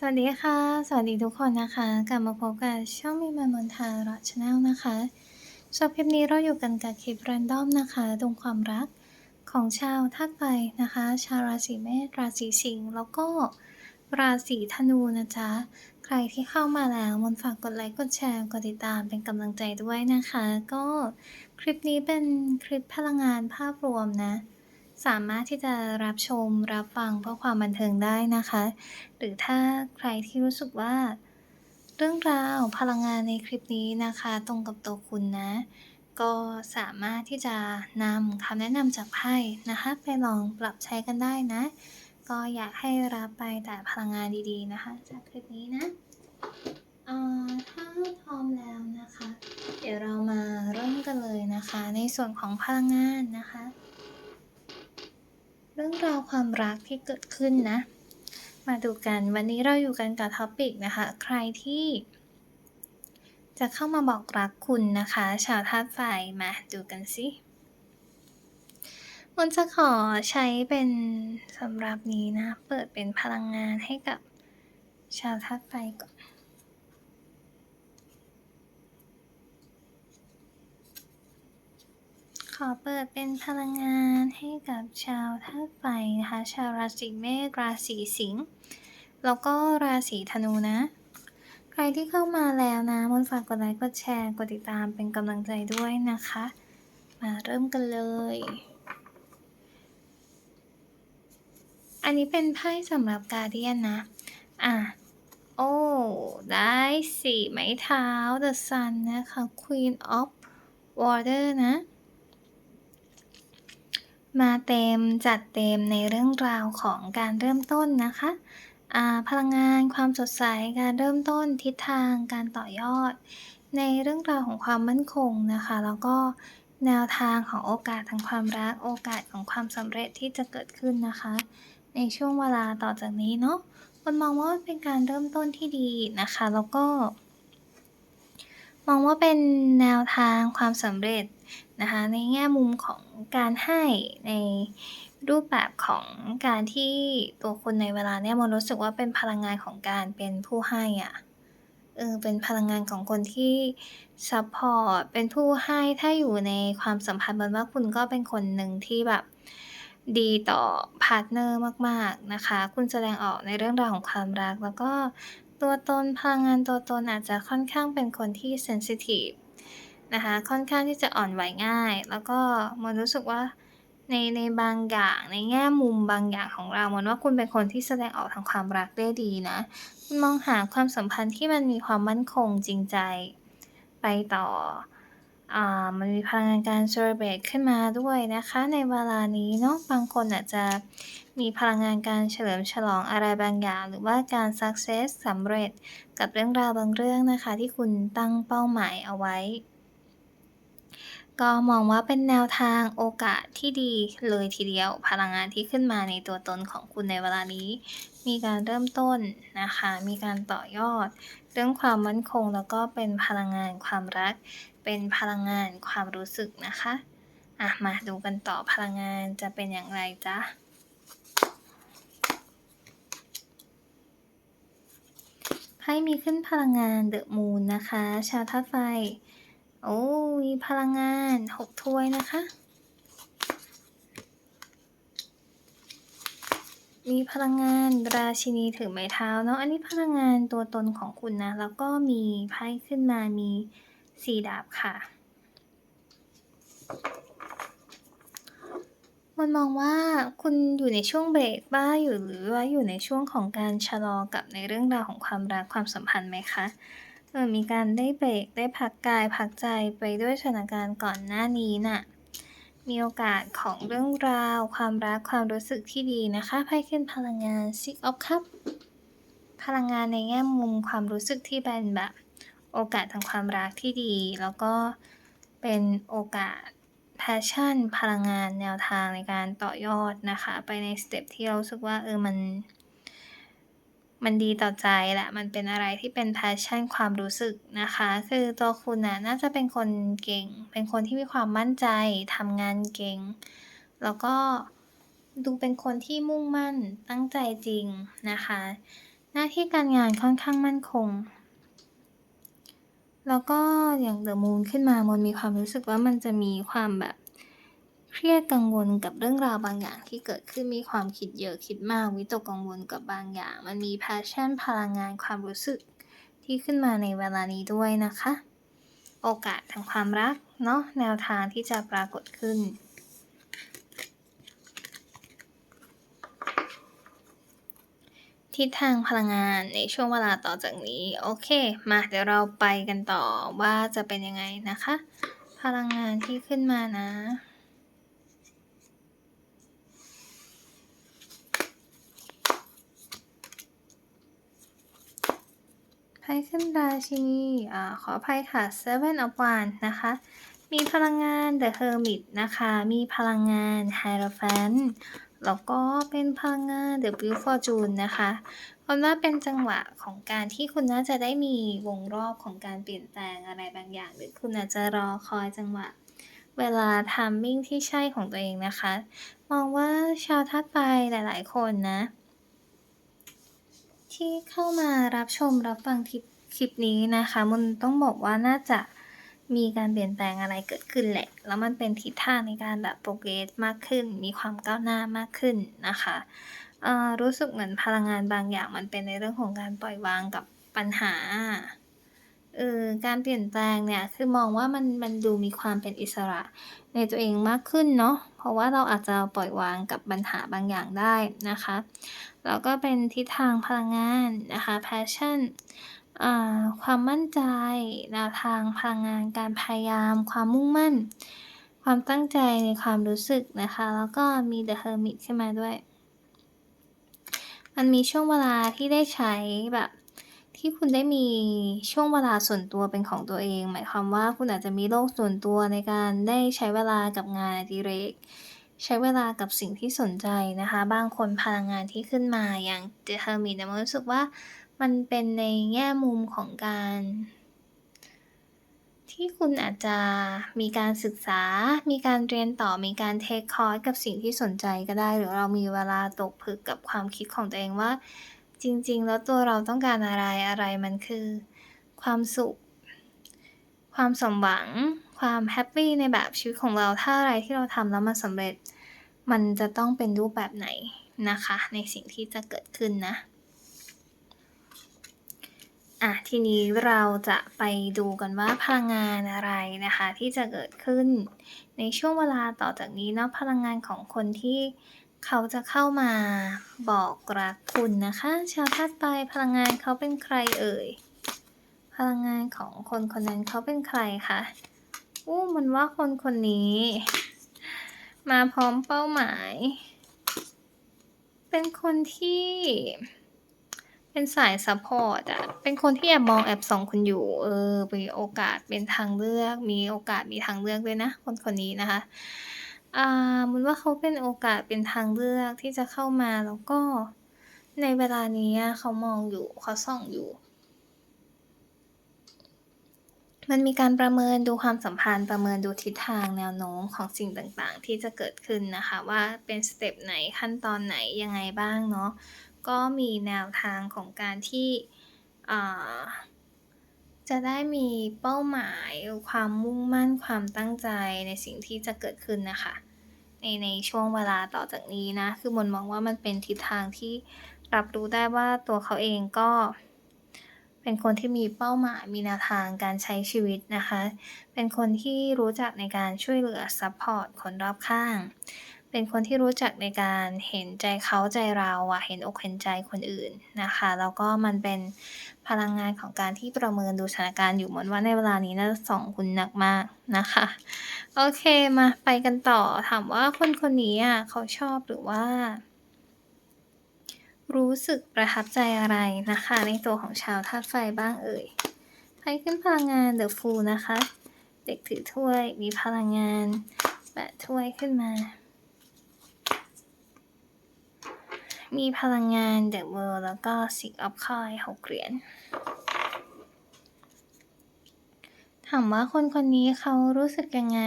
สวัสดีค่ะ สวัสดีทุกคนนะคะ กลับมาพบกับช่องมีมามนทาระชาแนลนะคะสำหรับคลิปนี้เราอยู่กันกับคลิปแรนดอมนะคะดวงความรักของชาวธาตุไฟนะคะ ชาวราศีเมษราศีสิงห์แล้วก็ราศีธนูนะจ๊ะ ใครที่เข้ามาแล้วมนฝากกดไลค์กดแชร์กดติดตามเป็นกำลังใจด้วยนะคะ ก็คลิปนี้เป็นคลิปพลังงานภาพรวมนะ สามารถที่จะรับชมรับฟังเพื่อความบันเทิงได้นะคะ หรือถ้าใครที่รู้สึกว่า เรื่องราวพลังงานในคลิปนี้นะคะ ตรงกับตัวคุณนะ ก็สามารถที่จะนำคำแนะนำจากไพ่นะคะ ไปลองปรับใช้กันได้นะ ก็อยากให้รับไปแต่พลังงานดีๆนะคะ จากคลิปนี้นะถ้าพร้อมแล้วนะคะ เดี๋ยวเรามาเริ่มกันเลยนะคะ ในส่วนของพลังงานนะคะ เรื่องราวความรักที่เกิดขึ้นนะ มาดูกันวันนี้เราอยู่กันกับท็อปิกนะคะ ใครที่ จะเข้ามาบอกรักคุณนะคะ ชาวธาตุไฟมาดูกันสิมันจะขอใช้เป็นสำหรับนี้นะ เปิดเป็นพลังงานให้กับชาวธาตุไฟก่อน ขอเปิดเป็นพลังงานให้กับชาวธาตุไฟนะคะ ชาวราศีเมษราศีสิงห์แล้วก็ราศีธนูนะ ใครที่เข้ามาแล้วนะมนฝากกดไลค์กดแชร์กดติดตามเป็นกำลังใจด้วยนะคะ มาเริ่มกันเลย อันนี้เป็นไพ่สำหรับการเดียนนะ อะโอ้ ได้สี่ไม้เท้า The Sun นะคะ Queen of Water นะ มาเต็มจัดเต็มในเรื่องราวของการเริ่มต้นนะคะพลังงานความสดใสการเริ่มต้นทิศทางการต่อยอด ในเรื่องราวของความมั่นคงนะคะ แล้วก็แนวทางของโอกาสทางความรักโอกาสของความสำเร็จที่จะเกิดขึ้นนะคะ ในช่วงเวลาต่อจากนี้เนาะคนมองว่าเป็นการเริ่มต้นที่ดีนะคะ แล้วก็ มองว่าเป็นแนวทางความสำเร็จ นะคะในแง่มุมของการให้ในรูปแบบของการที่ตัวคุณในเวลาเนี้ยมันรู้สึกว่าเป็นพลังงานของการเป็นผู้ให้อะเออเป็นพลังงานของคนที่ซัพพอร์ตเป็นผู้ให้ถ้าอยู่ในความสัมพันธ์มันว่าคุณก็เป็นคนหนึ่งที่แบบดีต่อพาร์ทเนอร์มาก ๆ นะคะ คุณแสดงออกในเรื่องราวของความรัก แล้วก็ตัวตนพลังงานตัวตนอาจจะค่อนข้างเป็นคนที่เซนซิทีฟ นะคะค่อนข้างที่จะอ่อนไหวง่าย แล้วก็มันรู้สึกว่าในในบางอย่างในแง่มุมบางอย่างของเรามันว่าคุณเป็นคนที่แสดงออกทางความรักได้ดีนะคุณมองหาความสัมพันธ์ที่มันมีความมั่นคงจริงใจ ไปต่ออมันมีพลังงานการ celebrate ขึ้นมาด้วยนะคะ ในเวลานี้เนาะบางคนอาจจะมีพลังงานการเฉลิมฉลองอะไรบางอย่าง หรือว่าการ success สำเร็จกับเรื่องราวบางเรื่องนะคะ ที่คุณตั้งเป้าหมายเอาไว้ ก็มองว่าเป็นแนวทางโอกาสที่ดีเลยทีเดียว พลังงานที่ขึ้นมาในตัวตนของคุณในเวลานี้ มีการเริ่มต้นนะคะ มีการต่อยอด เรื่องความมั่นคงแล้วก็เป็นพลังงานความรัก เป็นพลังงานความรู้สึกนะคะอะมาดูกันต่อพลังงานจะเป็นอย่างไรจ๊ะไพ่มีขึ้นพลังงานเดอะมูนนะคะ ชาวธาตุไฟ โอ้ มีพลังงานหกถ้วยนะคะ มีพลังงานราชินีถือไม้เท้าเนาะ อันนี้พลังงานตัวตนของคุณนะ แล้วก็มีไพ่ขึ้นมา มีสี่ดาบค่ะ มันมองว่าคุณอยู่ในช่วงเบรกบ้าอยู่หรือว่าอยู่ในช่วงของการชะลอกับในเรื่องราวของความรักความสัมพันธ์ไหมคะ เออมีการได้เบรกได้พักกายพักใจไปด้วยสถานการณ์ก่อนหน้านี้น่ะมีโอกาสของเรื่องราว ความรักความรู้สึกที่ดีนะคะไพ่ขึ้นพลังงาน Six of Cups พลังงานในแง่มุมความรู้สึกที่เป็นแบบโอกาสทางความรักที่ดี แล้วก็เป็นโอกาส passion พลังงานแนวทางในการต่อยอดนะคะ ไปในสเต็ปที่เราสึกว่าเออมัน มันดีต่อใจแหละมันเป็นอะไรที่เป็น passion ความรู้สึกนะคะ คือตัวคุณน่ะน่าจะเป็นคนเก่ง เป็นคนที่มีความมั่นใจทำงานเก่ง แล้วก็ดูเป็นคนที่มุ่งมั่นตั้งใจจริงนะคะ หน้าที่การงานค่อนข้างมั่นคง แล้วก็อย่าง The Moon ขึ้นมามนมีความรู้สึกว่ามันจะมีความแบบ เครียดกังวลกับเรื่องราวบางอย่างที่เกิดขึ้นมีความคิดเยอะคิดมากวิตกกังวลกับบางอย่าง มันมี passion พลังงานความรู้สึกที่ขึ้นมาในเวลานี้ด้วยนะคะ โอกาสทางความรักเนาะแนวทางที่จะปรากฏขึ้น ทิศทางพลังงานในช่วงเวลาต่อจากนี้ โอเค มาเดี๋ยวเราไปกันต่อว่าจะเป็นยังไงนะคะ พลังงานที่ขึ้นมานะ ไพ่ขึ้นราชินีอ่าขออภัยค่ะ Seven of Wands นะคะ มีพลังงาน The Hermit นะคะ มีพลังงาน Hierophant แล้วก็เป็นพลังงาน The Wheel Fortune นะคะคนว่าเป็นจังหวะของการที่คุณน่าจะได้มีวงรอบของการเปลี่ยนแปลงอะไรบางอย่าง หรือคุณอาจจะรอคอยจังหวะ เวลา timing ที่ใช่ของตัวเองนะคะ มองว่าชาวธาตุไฟหลาย ๆ คนนะ ที่เข้ามารับชมรับฟังคลิปคลิปนี้นะคะมันต้องบอกว่าน่าจะมีการเปลี่ยนแปลงอะไรเกิดขึ้นแหละ แล้วมันเป็นทิศทางในการแบบ progress มากขึ้น มีความก้าวหน้ามากขึ้นนะคะรู้สึกเหมือนพลังงานบางอย่างมันเป็นในเรื่องของการปล่อยวางกับปัญหาเออการเปลี่ยนแปลงเนี่ยคือมองว่ามันมันดูมีความเป็นอิสระในตัวเองมากขึ้นเนาะเพราะว่าเราอาจจะปล่อยวางกับปัญหาบางอย่างได้นะคะ แล้วก็เป็นทิศทางพลังงานนะคะ passion อ่าความมั่นใจแนวทางพลังงานการพยายาม ความมุ่งมั่น ความตั้งใจในความรู้สึกนะคะ แล้วก็มี The Hermit ขึ้นมาด้วย มันมีช่วงเวลาที่ได้ใช้แบบที่คุณได้มีช่วงเวลาส่วนตัวเป็นของตัวเอง หมายความว่าคุณอาจจะมีโลกส่วนตัวในการได้ใช้เวลากับงานอดิเรก ใช้เวลากับสิ่งที่สนใจนะคะ บางคนพลังงานที่ขึ้นมาอย่าง The Hermit เนี่ยมันรู้สึกว่ามันเป็นในแง่มุมของการ ที่คุณอาจจะมีการศึกษา มีการเรียนต่อมีการเทกคอร์สกับสิ่งที่สนใจก็ได้ หรือเรามีเวลาตกผลึกกับความคิดของตัวเองว่า จริง ๆ แล้วตัวเราต้องการอะไรอะไรมันคือ ความสุข ความสมหวัง ความแฮปปี้ในแบบชีวิตของเราถ้าอะไรที่เราทำแล้วมันสำเร็จ มันจะต้องเป็นรูปแบบไหนนะคะ ในสิ่งที่จะเกิดขึ้นนะอ่าทีนี้เราจะไปดูกันว่าพลังงานอะไรนะคะ ที่จะเกิดขึ้นในช่วงเวลาต่อจากนี้เนาะพลังงานของคนที่เขาจะเข้ามาบอกรักคุณนะคะ ชาวธาตุไฟพลังงานเขาเป็นใครเอ่ย พลังงานของคนคนนั้นเขาเป็นใครคะ อู้มันว่าคนคนนี้ มาพร้อมเป้าหมาย เป็นคนที่ เป็นสายซัปพอร์ตอะเป็นคนที่แอบมองแอบส่องคุณอยู่ เออมีโอกาสเป็นทางเลือก มีโอกาสมีทางเลือกด้วยนะ คนคนนี้นะคะอ่ามันว่าเขาเป็นโอกาสเป็นทางเลือกที่จะเข้ามาแล้วก็ในเวลานี้เขามองอยู่เขาส่องอยู่ มันมีการประเมินดูความสัมพันธ์ประเมินดูทิศทางแนวโน้มของสิ่งต่างๆ ที่จะเกิดขึ้นนะคะ ว่าเป็นสเต็ปไหนขั้นตอนไหนยังไงบ้างเนาะก็มีแนวทางของการที่จะได้มีเป้าหมายความมุ่งมั่นความตั้งใจในสิ่งที่จะเกิดขึ้นนะคะ ในในช่วงเวลาต่อจากนี้นะ คือมนมองว่ามันเป็นทิศทางที่รับรู้ได้ว่าตัวเขาเองก็ เป็นคนที่มีเป้าหมายมีแนวทางการใช้ชีวิตนะคะ เป็นคนที่รู้จักในการช่วยเหลือซัปพอร์ตคนรอบข้าง เป็นคนที่รู้จักในการเห็นใจเขาใจเราอะเห็นอกเห็นใจคนอื่นนะคะ แล้วก็มันเป็นพลังงานของการที่ประเมินดูสถานการณ์อยู่เหมือนว่าในเวลานี้น่าจะส่องคุณหนักมากนะคะ โอเคมาไปกันต่อถามว่าคนคนนี้อะเขาชอบหรือว่า รู้สึกประทับใจอะไรนะคะ ในตัวของชาวธาตุไฟบ้างเอ่ยไพ่ขึ้นพลังงาน The Fool นะคะ เด็กถือถ้วยมีพลังงาน8ถ้วยขึ้นมา มีพลังงาน The World แล้วก็ Six of Coins 6เหรียญถามว่าคนคนนี้เขารู้สึกยังไง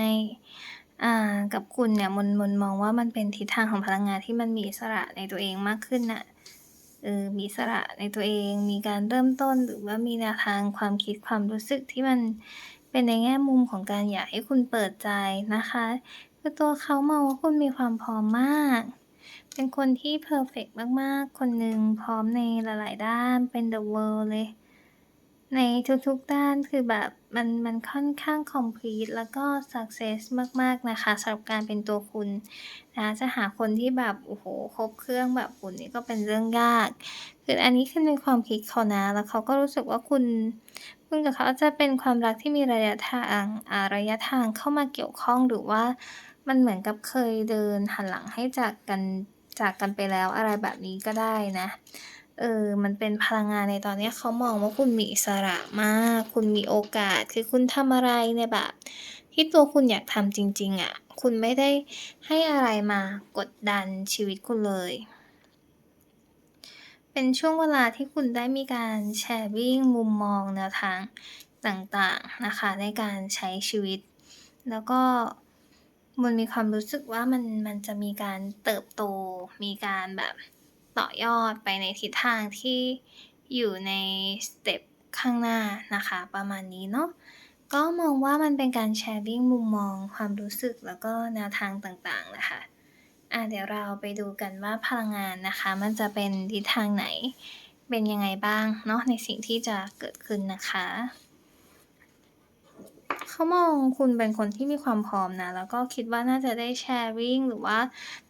อ่ากับคุณเนี่ยมนมนมองว่ามันเป็นทิศทางของพลังงานที่มันมีอิสระในตัวเองมากขึ้นน่ะ เออมีสระในตัวเอง มีการเริ่มต้นหรือว่ามีแนวทางความคิดความรู้สึกที่มันเป็นในแง่มุมของการอยากให้คุณเปิดใจนะคะคือตัวเขามองว่าคุณมีความพร้อมมาก เป็นคนที่เพอร์เฟกต์มาก ๆ คนหนึ่งพร้อมในหลาย ๆ ด้านเป็น The World เลย ในทุกๆด้านคือแบบมันมันค่อนข้างคอมพลีตแล้วก็สักเซสมาก ๆ นะคะสำหรับการเป็นตัวคุณนะจะหาคนที่แบบ โอ้โฮครบเครื่องแบบคุณนี่ก็เป็นเรื่องยาก คืออันนี้คือในความคิดเขานะ แล้วเขาก็รู้สึกว่าคุณ คุณกับเขาจะเป็นความรักที่มีระยะทางอาระยะทางเข้ามาเกี่ยวข้องหรือว่ามันเหมือนกับเคยเดินหันหลังให้จากกันจากกันไปแล้วอะไรแบบนี้ก็ได้นะ เออ มันเป็นพลังงานในตอนนี้เขามองว่าคุณมีอิสระมาก คุณมีโอกาส คือคุณทำอะไรในแบบ ที่ตัวคุณอยากทำจริง ๆอะคุณไม่ได้ให้อะไรมากดดันชีวิตคุณเลย เป็นช่วงเวลาที่คุณได้มีการแชร์ริ่งมุมมองแนวทางต่างๆนะคะ ในการใช้ชีวิต แล้วก็มันมีความรู้สึกว่ามันมันจะมีการเติบโต มีการแบบ ต่อยอดไปในทิศทางที่อยู่ในสเต็ปข้างหน้านะคะ ประมาณนี้เนาะก็มองว่ามันเป็นการแชร์ริ่งมุมมอง ความรู้สึกแล้วก็แนวทางต่างๆนะค่ะอ่าเดี๋ยวเราไปดูกันว่าพลังงานนะคะ มันจะเป็นทิศทางไหน เป็นยังไงบ้างเนาะในสิ่งที่จะเกิดขึ้นนะคะเขามองคุณเป็นคนที่มีความพร้อมนะ แล้วก็คิดว่าน่าจะได้แชร์ริ่งหรือว่า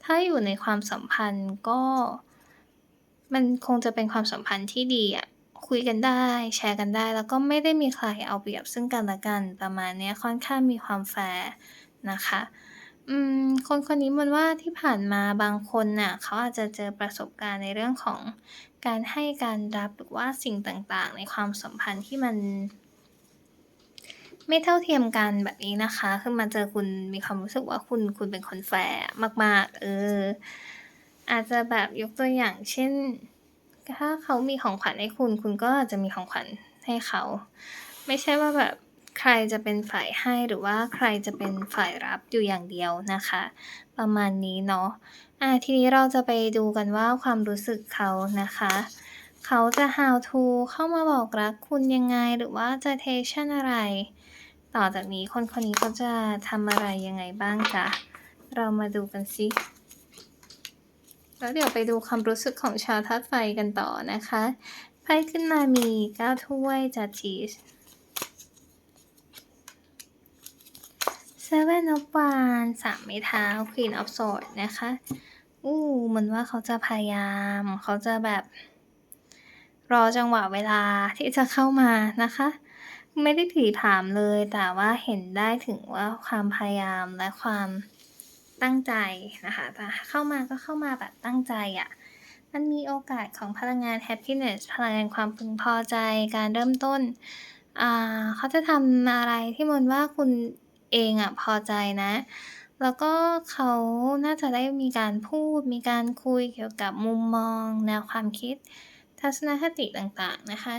ถ้าอยู่ในความสัมพันธ์ก็ มันคงจะเป็นความสัมพันธ์ที่ดีอะคุยกันได้ แชร์กันได้ แล้วก็ไม่ได้มีใครเอาเปรียบซึ่งกันและกันประมาณนี้ค่อนข้างมีความแฟร์นะคะอืมคนคนนี้มันว่าที่ผ่านมาบางคนน่ะเขาอาจจะเจอประสบการณ์ในเรื่องของการให้การรับหรือว่าสิ่งต่างๆ ในความสัมพันธ์ที่มัน ไม่เท่าเทียมกันแบบนี้นะคะคือมาเจอคุณมีความรู้สึกว่าคุณคุณเป็นคนแฟร์มาก ๆ เออ อาจจะแบบยกตัวอย่าง เช่น ถ้าเขามีของขวัญให้คุณ คุณก็อาจจะมีของขวัญให้เขา ไม่ใช่ว่าแบบใครจะเป็นฝ่ายให้หรือว่าใครจะเป็นฝ่ายรับอยู่อย่างเดียวนะคะ ประมาณนี้เนาะอ่าทีนี้เราจะไปดูกันว่าความรู้สึกเขานะคะ เขาจะ How to เข้ามาบอกรักคุณยังไงหรือว่าจะ Tension อะไร ต่อจากนี้คนคนนี้เขาจะทำอะไรยังไงบ้างจ๊ะเรามาดูกันสิ แล้วเดี๋ยวไปดูความรู้สึกของชาวธาตุไฟกันต่อนะคะไพ่ขึ้นมามี9ถ้วย Judges Seven of Wands สามไม้เท้า Queen of Swords นะคะ อู้เหมือนว่าเขาจะพยายาม เขาจะแบบ รอจังหวะเวลาที่จะเข้ามานะคะ ไม่ได้ผลีผลามเลย แต่ว่าเห็นได้ถึงว่าความพยายามและความ ตั้งใจนะคะแต่เข้ามาก็เข้ามาแบบตั้งใจอะมันมีโอกาสของพลังงาน Happiness พลังงานความพึงพอใจการเริ่มต้นอ่าเขาจะทำอะไรที่มนว่าคุณเองอะพอใจนะ แล้วก็เขาน่าจะได้มีการพูด มีการคุยเกี่ยวกับมุมมอง แนวความคิด ทัศนคติต่างๆนะคะ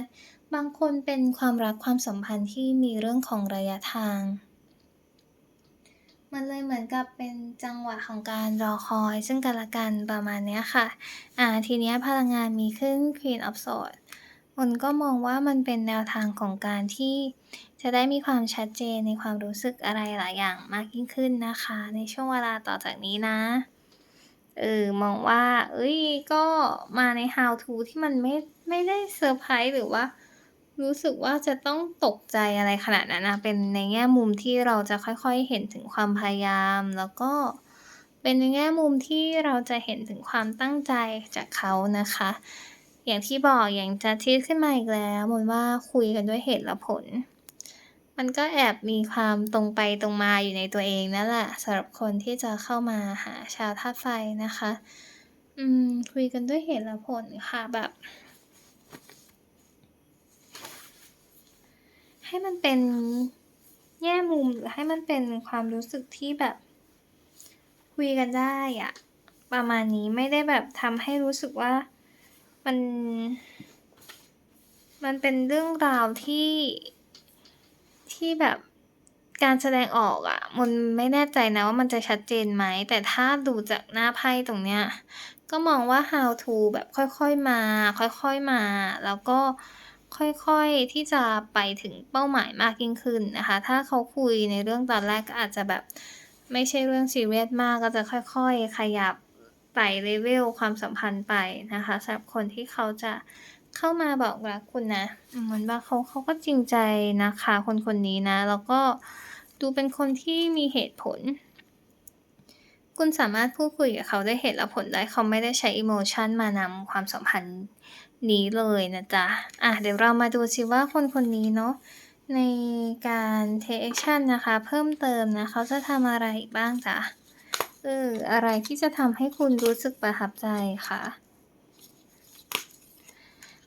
บางคนเป็นความรักความสัมพันธ์ที่มีเรื่องของระยะทาง มันเลยเหมือนกับเป็นจังหวะของการรอคอยซึ่งกันและกันประมาณเนี้ยค่ะ อ่าทีเนี้ยพลังงานมีขึ้น Queen of Swords นก็มองว่ามันเป็นแนวทางของการที่จะได้มีความชัดเจนในความรู้สึกอะไรหลายอย่างมากยิ่งขึ้นนะคะ ในช่วงเวลาต่อจากนี้นะ เออ มองว่าเฮ้ย ก็มาใน How to ที่มันไม่ไม่ได้เซอร์ไพรส์หรือว่า รู้สึกว่าจะต้องตกใจอะไรขนาดนั้นนะ เป็นในแง่มุมที่เราจะค่อยๆ เห็นถึงความพยายาม แล้วก็เป็นในแง่มุมที่เราจะเห็นถึงความตั้งใจจากเขานะคะ อย่างที่บอกอย่าง Judges ขึ้นมาอีกแล้วมนว่าคุยกันด้วยเหตุและผล มันก็แอบมีความตรงไปตรงมาอยู่ในตัวเองนั่นแหละสำหรับคนที่จะเข้ามาหาชาวธาตุไฟนะคะ อืมคุยกันด้วยเหตุและผลค่ะแบบ ให้มันเป็นแง่มุมหรือให้มันเป็นความรู้สึกที่แบบ คุยกันได้อะประมาณนี้ไม่ได้แบบทำให้รู้สึกว่ามัน มันเป็นเรื่องราวที่ที่แบบการแสดงออกอะมันไม่แน่ใจนะว่ามันจะชัดเจนไหม แต่ถ้าดูจากหน้าไพ่ตรงเนี้ย ก็มองว่า how to แบบค่อยๆมา ค่อยๆมา แล้วก็ ค่อยๆที่จะไปถึงเป้าหมายมากยิ่งขึ้นนะคะ ถ้าเขาคุยในเรื่องตอนแรกก็อาจจะแบบไม่ใช่เรื่องซีเรียสมากก็จะค่อยๆ ขยับไต่ level ความสัมพันธ์ไปนะคะสำหรับคนที่เขาจะเข้ามาบอกรักคุณนะเหมือนว่าเขาเขาก็จริงใจนะคะคนคนนี้นะ แล้วก็ดูเป็นคนที่มีเหตุผล คุณสามารถพูดคุยกับเขาได้เหตุและผลได้เขาไม่ได้ใช้อิโมชันมานำความสัมพันธ์ นี้เลยนะจ๊ะ อะเดี๋ยวเรามาดูซิว่าคนคนนี้เนาะในการเทกแอคชันนะคะ เพิ่มเติมนะเขาจะทำอะไรบ้างจ๊ะ?เอออะไรที่จะทำให้คุณรู้สึกประทับใจคะ?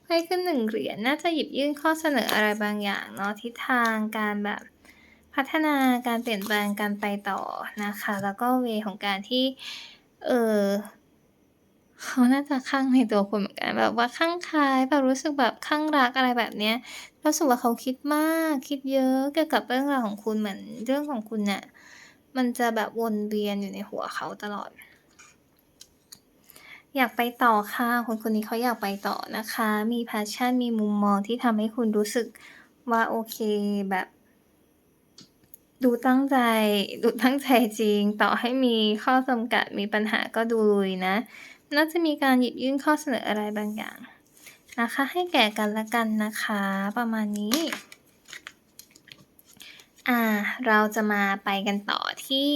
ไพ่ขึ้น1เหรียญน่าจะหยิบยื่นข้อเสนออะไรบางอย่างเนาะทิศทางการแบบพัฒนาการเปลี่ยนแปลงการไปต่อนะคะ แล้วก็เวของการที่เออ เขาน่าจะคลั่งในตัวคุณเหมือนกันแบบว่าคลั่งคล้แบบรู้สึกแบบคลั่งรักอะไรแบบเนี้ยรู้สึกว่าเขาคิดมากคิดเยอะเกี่ยวกับเรื่องราวของคุณเหมือนเรื่องของคุณเนี่ยมันจะแบบวนเวียนอยู่ในหัวเขาตลอด อยากไปต่อค่ะคนคนนี้เขาอยากไปต่อนะคะ มี passion มีมุมมองที่ทำให้คุณรู้สึกว่าโอเคแบบ ดูตั้งใจ ดูตั้งใจจริง ต่อให้มีข้อจำกัดมีปัญหาก็ดูลุยนะ น่าจะมีการหยิบยื่นข้อเสนออะไรบางอย่างนะคะ ให้แก่กันและกันนะคะ ประมาณนี้ อ่า เราจะมาไปกันต่อที่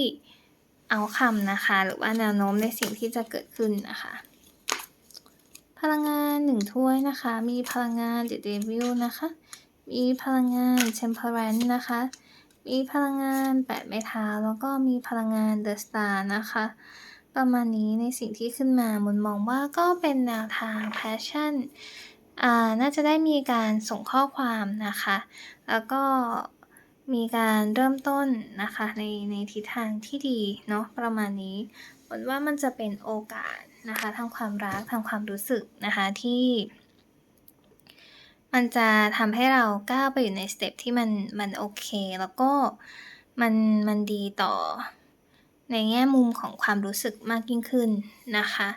outcome นะคะ หรือว่าแนวโน้มในสิ่งที่จะเกิดขึ้นนะคะ พลังงาน1ถ้วยนะคะ มีพลังงาน The Devil นะคะ มีพลังงาน Temperance นะคะ มีพลังงาน8ไม้เท้าแล้วก็มีพลังงาน The Star นะคะ ประมาณนี้ในสิ่งที่ขึ้นมามนมองว่าก็เป็นแนวทาง passion อ่าน่าจะได้มีการส่งข้อความนะคะ แล้วก็มีการเริ่มต้นนะคะในในทิศทางที่ดีเนาะประมาณนี้มนว่ามันจะเป็นโอกาสนะคะทางความรักทางความรู้สึกนะคะที่ มันจะทำให้เราก้าวไปอยู่ในสเต็ปที่มันมันโอเค แล้วก็มันมันดีต่อ ในแง่มุมของความรู้สึกมากยิ่งขึ้นนะคะ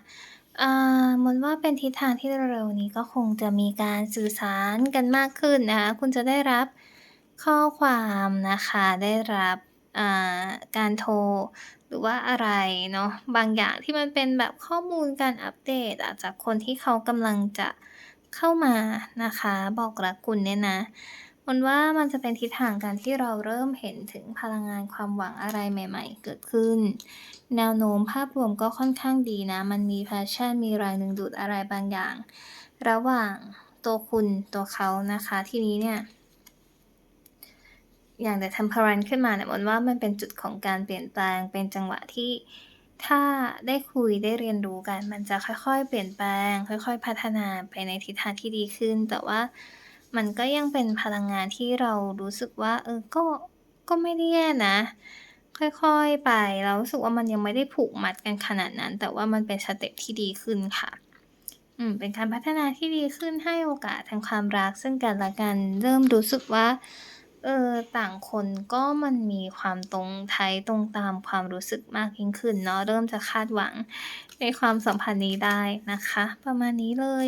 อ่ามนว่าเป็นทิศทางที่เร็วนี้ก็คงจะมีการสื่อสารกันมากขึ้นนะคะ คุณจะได้รับข้อความนะคะ ได้รับอ่าการโทร หรือว่าอะไรเนาะ บางอย่างที่มันเป็นแบบข้อมูลการอัปเดตอะจากคนที่เขากำลังจะเข้ามานะคะ บอกรักคุณเนี่ยนะ มันว่ามันจะเป็นทิศทางการที่เราเริ่มเห็นถึงพลังงานความหวังอะไรใหม่ ๆ เกิดขึ้น แนวโน้มภาพรวมก็ค่อนข้างดีนะ มันมี passion มีแรงดึงดูดอะไรบางอย่าง ระหว่างตัวคุณตัวเขานะคะ ทีนี้เนี่ย อย่าง The Temperance ขึ้นมาเนี่ยมันว่ามันเป็นจุดของการเปลี่ยนแปลงเป็นจังหวะที่ถ้าได้คุยได้เรียนรู้กัน มันจะค่อยๆ เปลี่ยนแปลง ค่อย ๆ พัฒนาไปในทิศทางที่ดีขึ้น แต่ว่า มันก็ยังเป็นพลังงานที่เรารู้สึกว่า เออก็ก็ไม่ได้แย่นะ ค่อยๆไปเรารู้สึกว่ามันยังไม่ได้ผูกมัดกันขนาดนั้น แต่ว่ามันเป็นสเต็ปที่ดีขึ้นค่ะอืมเป็นการพัฒนาที่ดีขึ้นให้โอกาสทางความรัก ซึ่งกันและกันเริ่มรู้สึกว่าเออต่างคนก็มันมีความตรงไทยตรงตามความรู้สึกมากยิ่งขึ้นเนาะเริ่มจะคาดหวังในความสัมพันธ์นี้ได้นะคะ ประมาณนี้เลย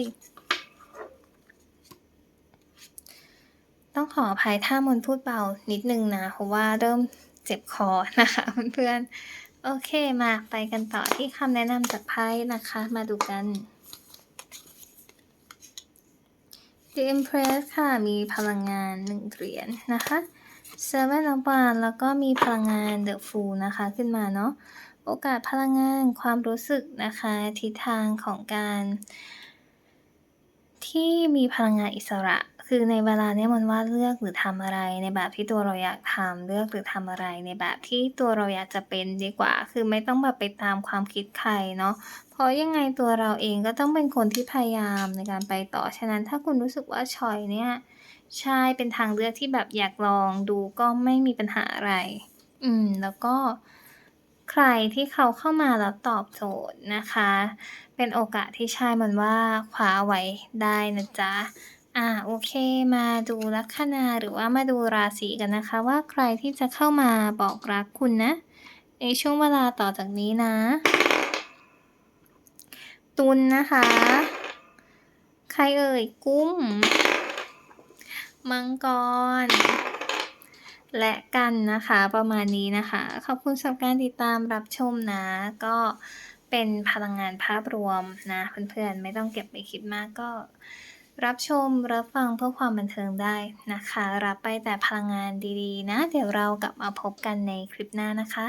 ต้องขออภัยถ้ามนพูดเบานิดนึงนะ เพราะว่าเริ่มเจ็บคอนะคะเพื่อนๆ โอเคมาไปกันต่อที่คำแนะนำจากไพ่นะคะ มาดูกัน The Empress ค่ะ มีพลังงาน1เหรียญนะคะ Seven of Wands แล้วก็มีพลังงาน The Fool นะคะขึ้นมาเนาะ โอกาสพลังงานความรู้สึกนะคะ ทิศทางของการ ที่มีพลังงานอิสระ คือในเวลาเนี้ยมันว่าเลือกหรือทำอะไรในแบบที่ตัวเราอยากทำ เลือกหรือทำอะไรในแบบที่ตัวเราอยากจะเป็นดีกว่า คือไม่ต้องแบบไปตามความคิดใครเนาะ เพราะยังไงตัวเราเองก็ต้องเป็นคนที่พยายามในการไปต่อ ฉะนั้นถ้าคุณรู้สึกว่าชอยเนี่ยใช่เป็นทางเลือกที่แบบอยากลองดูก็ไม่มีปัญหาอะไร อืม แล้วก็ใครที่เขาเข้ามาแล้วตอบโจทย์นะคะ เป็นโอกาสที่ใช่มันว่าคว้าไว้ได้นะจ๊ะ อ่าโอเคมาดูลัคนาหรือว่ามาดูราศีกันนะคะ ว่าใครที่จะเข้ามาบอกรักคุณนะ ในช่วงเวลาต่อจากนี้นะ ตุลนะคะ ใครเอ่ยกุ้งมังกร และกันนะคะประมาณนี้นะคะ ขอบคุณสำหรับการติดตามรับชมนะ ก็เป็นพลังงานภาพรวมนะเพื่อนๆไม่ต้องเก็บไปคิดมากก็ รับชมรับฟังเพื่อความบันเทิงได้นะคะ รับไปแต่พลังงานดีๆ นะ เดี๋ยวเรากลับมาพบกันในคลิปหน้านะคะ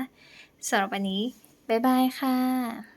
สำหรับวันนี้ บ๊ายบายค่ะ